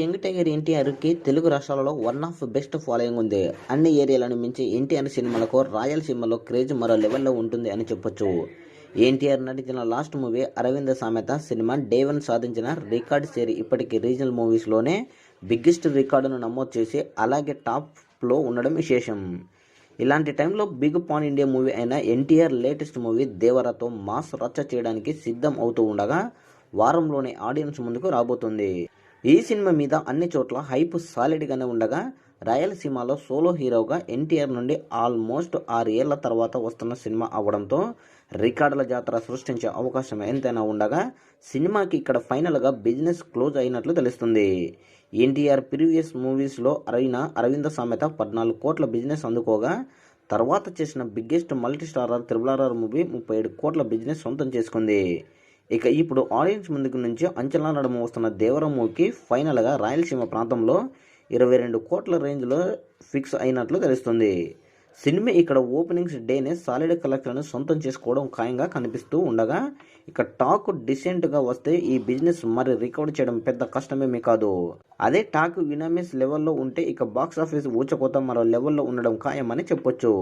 Young tiger ఎన్టీఆర్కి తెలుగు రాష్ట్రాలలో one of best following ఉంది. అన్ని ఏరియాలను మించి ఎన్టీఆర్ సినిమాలకు రాయలసీమలో క్రేజ్ మరో లెవెల్లో ఉంటుంది అని చెప్పొచ్చు. ఎన్టీఆర్ నటించిన last movie Aravinda Sametha cinema day one సాధించిన రికార్డ్ సేరి ఇప్పటికీ రీజనల్ మూవీస్లోనే బిగ్గెస్ట్ రికార్డును నమోదు చేసి అలాగే టాప్లో ఉండడం విశేషం. ఇలాంటి టైంలో బిగ్ పాన్ ఇండియా మూవీ అయిన ఎన్టీఆర్ లేటెస్ట్ మూవీ దేవరాతో మాస్ రచ్చ చేయడానికి సిద్ధం అవుతూ ఉండగా వారంలోనే ఆడియన్స్ ముందుకు రాబోతుంది. ఈ సినిమా మీద అన్ని చోట్ల హైప్ సాలిడ్గానే ఉండగా రాయలసీమలో సోలో హీరోగా ఎన్టీఆర్ నుండి ఆల్మోస్ట్ ఆరు ఏళ్ళ తర్వాత వస్తున్న సినిమా అవడంతో రికార్డుల జాతర సృష్టించే అవకాశం ఎంతైనా ఉండగా సినిమాకి ఇక్కడ ఫైనల్గా బిజినెస్ క్లోజ్ అయినట్లు తెలుస్తుంది. ఎన్టీఆర్ ప్రీవియస్ మూవీస్లో అరైన అరవింద సామెత పద్నాలుగు కోట్ల బిజినెస్ అందుకోగా తర్వాత చేసిన biggest multi starrer triple movie ముప్పై ఏడు కోట్ల బిజినెస్ సొంతం చేసుకుంది. ఇక ఇప్పుడు ఆడియన్స్ ముందుకు నుంచి అంచనా నడుమ వస్తున్న దేవరం మూవీకి ఫైనల్గా రాయలసీమ ప్రాంతంలో ఇరవై రెండు కోట్ల రేంజ్లో ఫిక్స్ అయినట్లు తెలుస్తుంది. సినిమా ఇక్కడ ఓపెనింగ్స్ డేనే సాలిడ్ కలెక్షన్ సొంతం చేసుకోవడం ఖాయంగా కనిపిస్తూ ఉండగా ఇక టాక్ డిసెంట్గా వస్తే ఈ బిజినెస్ మరి రికవర్ చేయడం పెద్ద కష్టమేమీ కాదు. అదే టాక్ వినామిస్ లెవెల్లో ఉంటే ఇక బాక్స్ ఆఫీస్ ఊచకోత మరో లెవెల్లో ఉండడం ఖాయమని చెప్పొచ్చు.